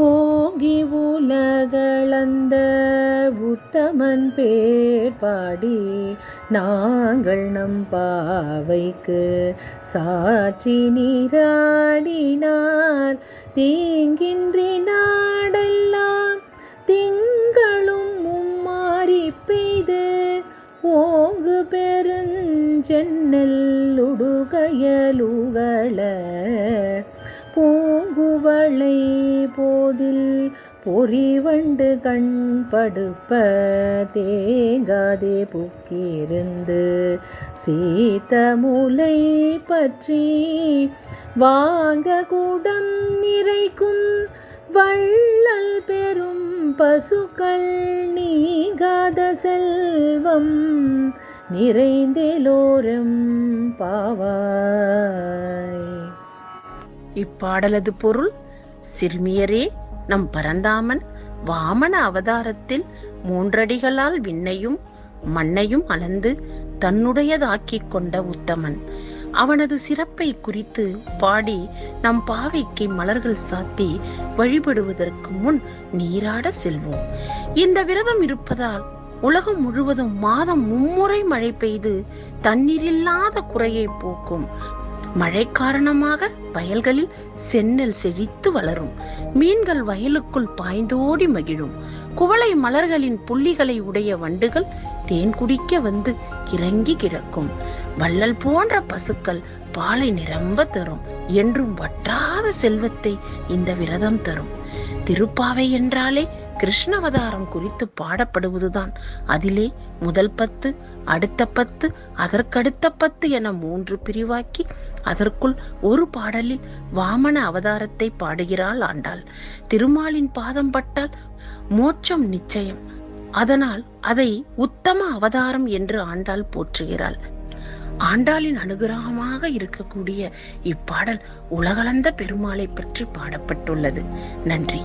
ஓங்கி உலகளந்த உத்தமன் பேர் பாடி நாங்கள் நம் பாவைக்கு சாற்றி நீராடினார் தீங்கின்றி நாடெல்லாம் திங்களும் மும்மாறி பெய்து ஓங்கு பெருஞ்சென்னல் உடுகையலுகள பூ பூங்குவளை போதில் பொறிவண்டு கண் படுப்ப தேங்காதே புக்கியிருந்து சீத்த முலை பற்றி வாங்க கூடம் நிறைக்கும் வள்ளல் பெரும் பசுக்கள் நீங்காத செல்வம் நிறைந்தேலோரும் பாவாய். இப்பாடலது பொருள் சிறுமியரே நம் பரந்தாமன் வாமன அவதாரத்தில் மூன்றடிகளால் விண்ணையும் மண்ணையும் அளந்து தன்னுடையதாக்கிக் கொண்ட உத்தமன். அவனது சிறப்பை குறித்து பாடி நம் பாவைக்கு மலர்கள் சாத்தி வழிபடுவதற்கு முன் நீராட செல்வோம். இந்த விரதம் இருப்பதால் உலகம் முழுவதும் மாதம் மும்முறை மழை பெய்து தண்ணீரில்லாத குறையை போக்கும். மழை காரணமாக வயல்களில் செந்நெல் செழித்து வளரும். மீன்கள் வயலுக்குள் பாய்ந்தோடி மகிழும். குவளை மலர்களின் புள்ளிகளை உடைய வண்டுகள் தேன் குடிக்க வந்து கிறங்கி கிடக்கும். வள்ளல் போன்ற பசுக்கள் பாலை நிரம்ப தரும். என்றும் வற்றாத செல்வத்தை இந்த விரதம் தரும். திருப்பாவை என்றாலே கிருஷ்ணவதாரம் குறித்து பாடப்படுவதுதான். அதிலே முதல் பத்து அடுத்த பத்து அதற்கடுத்த பத்து என மூன்று பிரிவாக்கி அதற்குள் ஒரு பாடலில் வாமன அவதாரத்தை பாடுகிறாள் ஆண்டாள். திருமாலின் பாதம் பட்டால் மோட்சம் நிச்சயம். அதனால் அதை உத்தம அவதாரம் என்று ஆண்டாள் போற்றுகிறாள். ஆண்டாளின் அனுகிரகமாக இருக்கக்கூடிய இப்பாடல் உலகளந்த பெருமாளை பற்றி பாடப்பட்டுள்ளது. நன்றி.